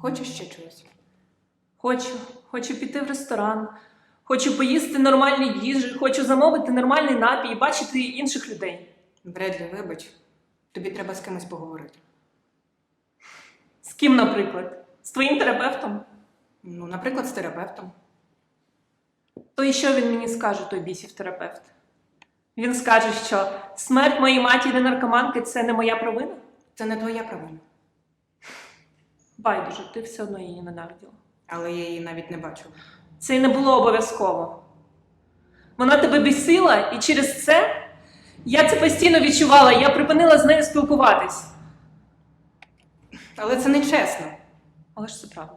Хочеш ще чогось? Хочу, хочу піти в ресторан, хочу поїсти нормальні їжі, хочу замовити нормальний напій і бачити інших людей. Бредлі, вибач, тобі треба з кимось поговорити. З ким, наприклад? З твоїм терапевтом? Ну, наприклад, з терапевтом. То і що він мені скаже, той бісів терапевт? Він скаже, що смерть моєї матері наркоманки це не моя провина? Це не твоя провина. Байдуже, ти все одно її ненавиділа. Але я її навіть не бачила. Це й не було обов'язково. Вона тебе бісила, і через це я це постійно відчувала, я припинила з нею спілкуватись. Але це не чесно. Але ж це правда.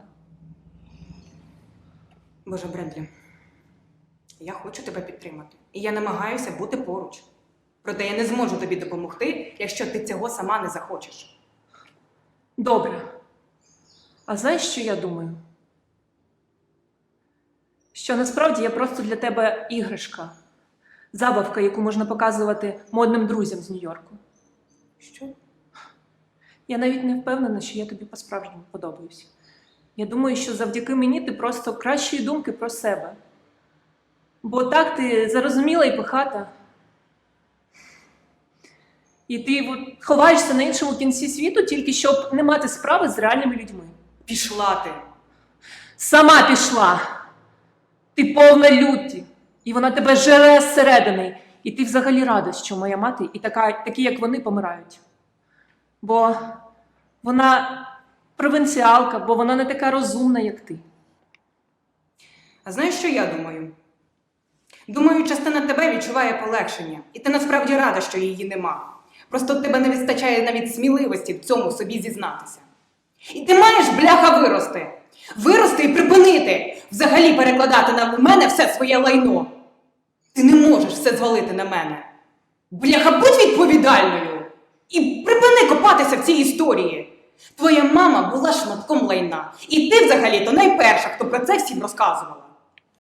Боже, Бредлі, я хочу тебе підтримати. І я намагаюся бути поруч. Проте я не зможу тобі допомогти, якщо ти цього сама не захочеш. Добре. А знаєш, що я думаю? Що насправді я просто для тебе іграшка, забавка, яку можна показувати модним друзям з Нью-Йорку. Що? Я навіть не впевнена, що я тобі по-справжньому подобаюсь. Я думаю, що завдяки мені ти просто кращої думки про себе. Бо так ти зарозуміла і пихата. І ти ховаєшся на іншому кінці світу тільки щоб не мати справи з реальними людьми. Пішла ти. Сама пішла. Ти повна люті, і вона тебе жере зсередини. І ти взагалі рада, що моя мати і така, такі, як вони, помирають. Бо вона провінціалка, бо вона не така розумна, як ти. А знаєш, що я думаю? Думаю, частина тебе відчуває полегшення, і ти насправді рада, що її нема. Просто тебе не вистачає навіть сміливості в цьому собі зізнатися. І ти маєш бляха вирости. Вирости і припинити, взагалі перекладати на мене все своє лайно. Ти не можеш все звалити на мене. Бляха, будь відповідальною! І припини копатися в цій історії. Твоя мама була шматком лайна, і ти взагалі-то найперша, хто про це всім розказувала.